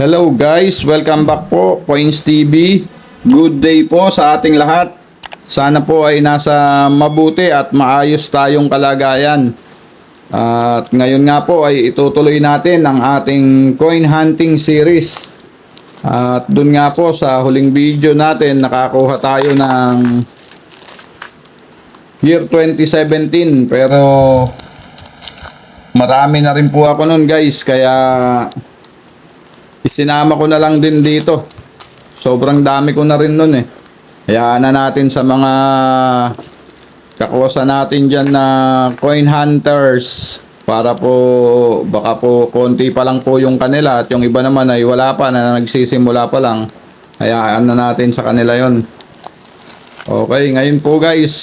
Hello guys, welcome back po Coins TV. Good day po sa ating lahat. Sana po ay nasa mabuti at maayos tayong kalagayan. At ngayon nga po ay itutuloy natin ang ating coin hunting series. At dun nga po sa huling video natin nakakuha tayo ng year 2017 pero marami na rin po ako nun guys kaya isinama ko na lang din dito. Sobrang dami ko na rin nun eh. Hayaan na natin sa mga kakusa natin dyan na coin hunters para po baka po konti pa lang po yung kanila at yung iba naman ay wala pa na nagsisimula pa lang. Hayaan na natin sa kanila yon. Okay, ngayon po guys,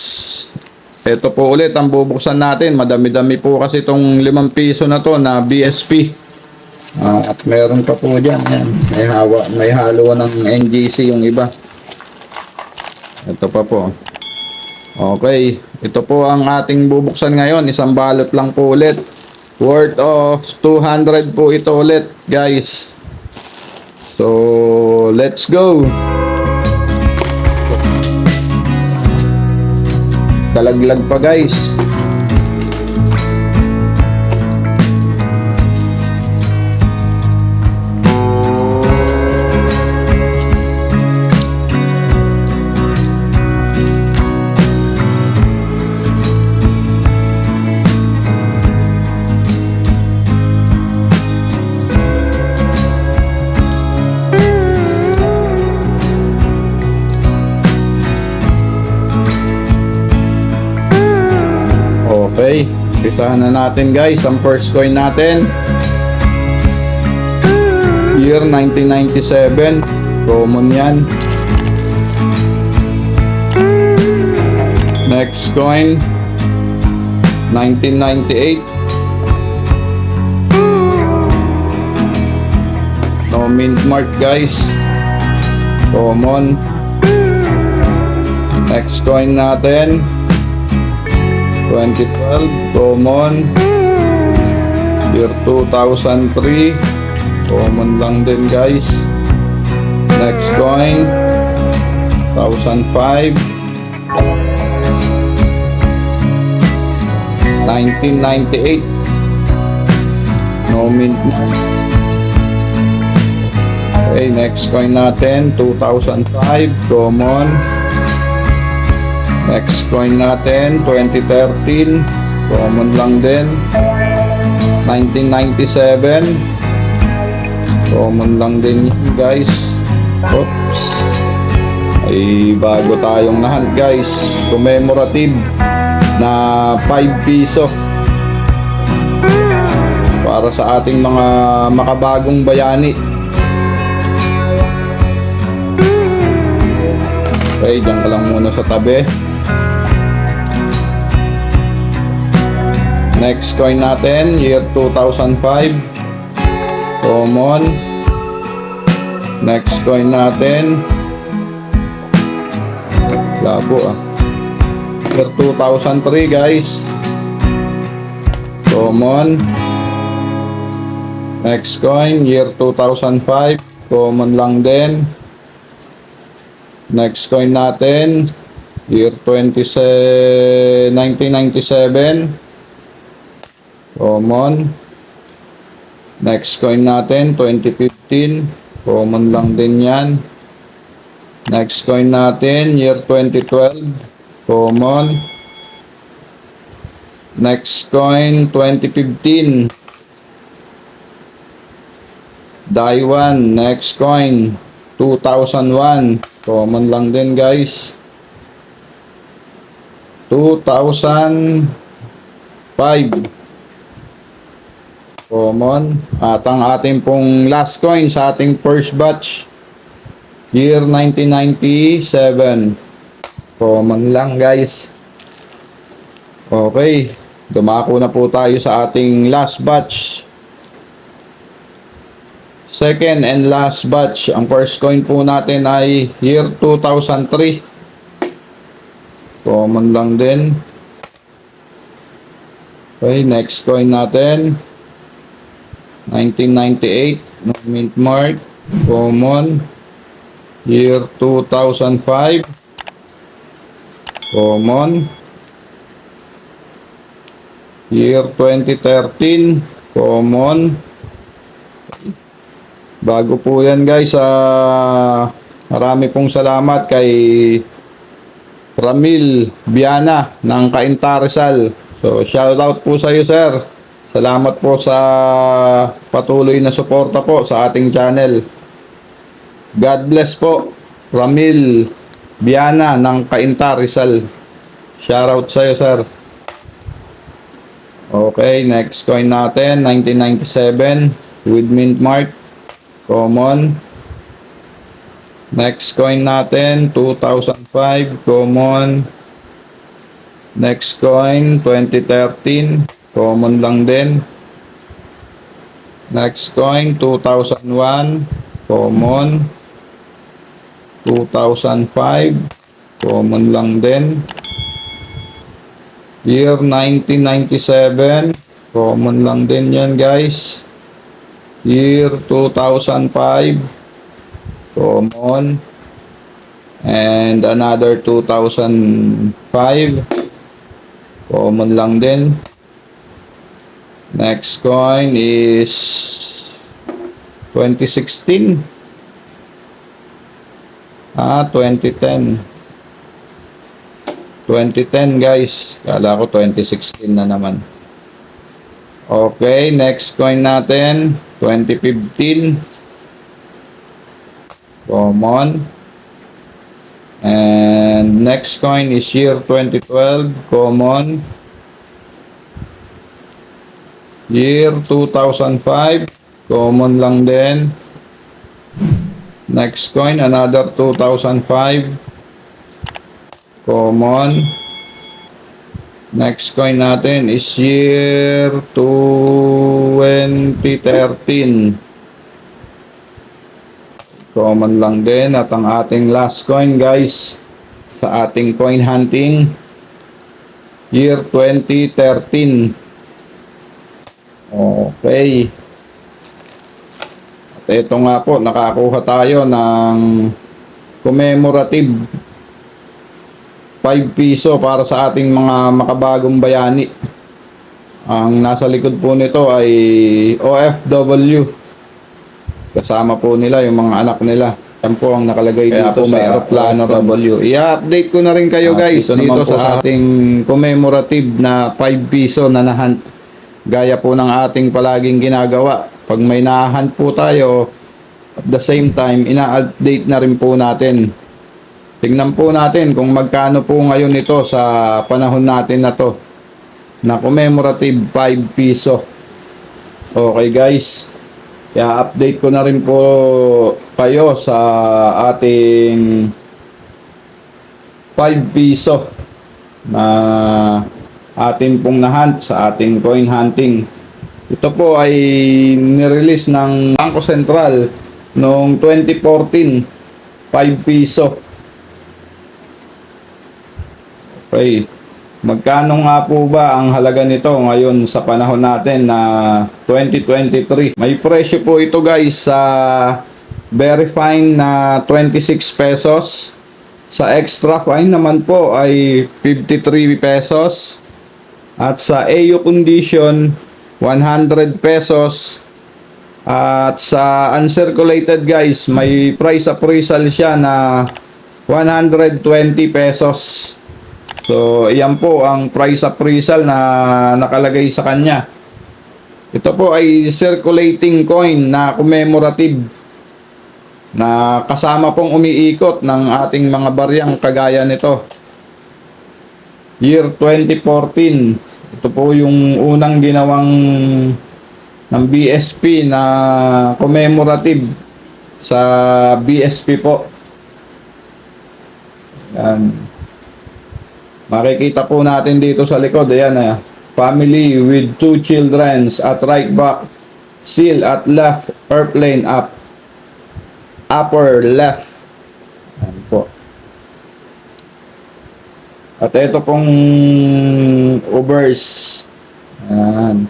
ito po ulit ang bubuksan natin. Madami-dami po kasi itong 5 piso na to na BSP. Ah, at meron pa po dyan. Yan. May, hawa, may halo ng NGC yung iba. Ito pa po. Okay. Ito po ang ating bubuksan ngayon. Isang balot lang po ulit. Worth of 200 po ito ulit, guys. So, let's go. Kalaglag pa, guys. Okay, umpisahan na natin guys ang first coin natin. Year 1997, common yan. Next coin, 1998. No mint mark guys. Common. Next coin natin, 2012 common year 2003 common lang din guys. Next coin 2005 1998 no mint okay next coin natin 2005 common Next coin natin, 2013. Common lang din. 1997. Common lang din yun, guys. Oops. Ay, bago tayong nahan, guys. Commemorative na 5 piso. Para sa ating mga makabagong bayani. Okay, dyan ka lang muna sa tabi. Next coin natin, year 2005. Common. Next coin natin. Labo ah. Year 2003 guys. Common. Next coin, year 2005. Common lang din. Next coin natin, year 20, 1997. Common. Next coin natin, 2015. Common lang din yan. Next coin natin, year 2012. Common. Next coin, 2015. Daiwan. Next coin, 2001. Common lang din guys. 2005. Common. At ang ating pong last coin sa ating first batch. Year 1997. Common lang guys. Okay. Dumako na po tayo sa ating last batch. Second and last batch. Ang first coin po natin ay year 2003. Common lang din. Okay, next coin natin. 1998. No mint mark. Common. Year 2005. Common. Year 2013. Common. Bago po yan guys. ah marami pong salamat kay Ramil Biana ng Cainta Rizal. So, shout out po sa iyo, sir. Salamat po sa patuloy na suporta po sa ating channel. God bless po, Ramil Biana ng Cainta Rizal. Shout out sa iyo, sir. Okay, next coin natin, 1997 with mint mark. Common. Next coin natin, 2005, common. Next coin, 2013, common lang din. Next coin, 2001, common. 2005, common lang din. Year 1997, common lang din yan guys. Year 2005, common and another 2005 common lang din next coin is 2016 ah 2010 2010 guys. Kala ko 2016 na naman. Okay next coin natin 2015 common. And next coin is year 2012, common. Year 2005, common lang din. Next coin, another 2005, common. Next coin natin is year 2013. Common lang din at ang ating last coin guys sa ating coin hunting year 2013. Okay. At ito nga po, nakakuha tayo ng commemorative 5 piso para sa ating mga makabagong bayani. Ang nasa likod po nito ay OFW. Kasama po nila yung mga anak nila. Yan po ang nakalagay Kaya dito sa aeroplano W. I-update ko na rin kayo Ah, guys dito dito, sa- ating commemorative na 5 piso na nahunt. Gaya po ng ating palaging ginagawa. Pag may nahunt po tayo, at the same time, ina-update na rin po natin. Tingnan po natin kung magkano po ngayon ito sa panahon natin na to na commemorative 5 piso. Okay guys. Kaya update ko na rin po kayo sa ating 5 piso na atin pong nahunt sa ating coin hunting. Ito po ay nirelease ng Bangko Sentral noong 2014. 5 piso. Okay. Magkano nga po ba ang halaga nito ngayon sa panahon natin na 2023? May presyo po ito guys sa very fine na 26 pesos. Sa extra fine naman po ay 53 pesos. At sa AU condition 100 pesos. At sa uncirculated guys, may price appraisal siya na 120 pesos. So, iyan po ang price appraisal na nakalagay sa kanya. Ito po ay circulating coin na commemorative na kasama pong umiikot ng ating mga baryang kagaya nito. Year 2014. Ito po yung unang ginawang ng BSP na commemorative sa BSP po. Yan. Makikita po natin dito sa likod, ayan na. Family with two children at right back. Seal at left airplane up. Upper left. Ayan po. At ito pong overs. Ayan.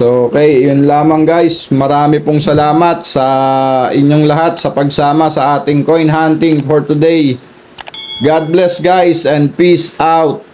So, okay, yun lamang guys. Marami pong salamat sa inyong lahat sa pagsama sa ating coin hunting for today. God bless guys and peace out.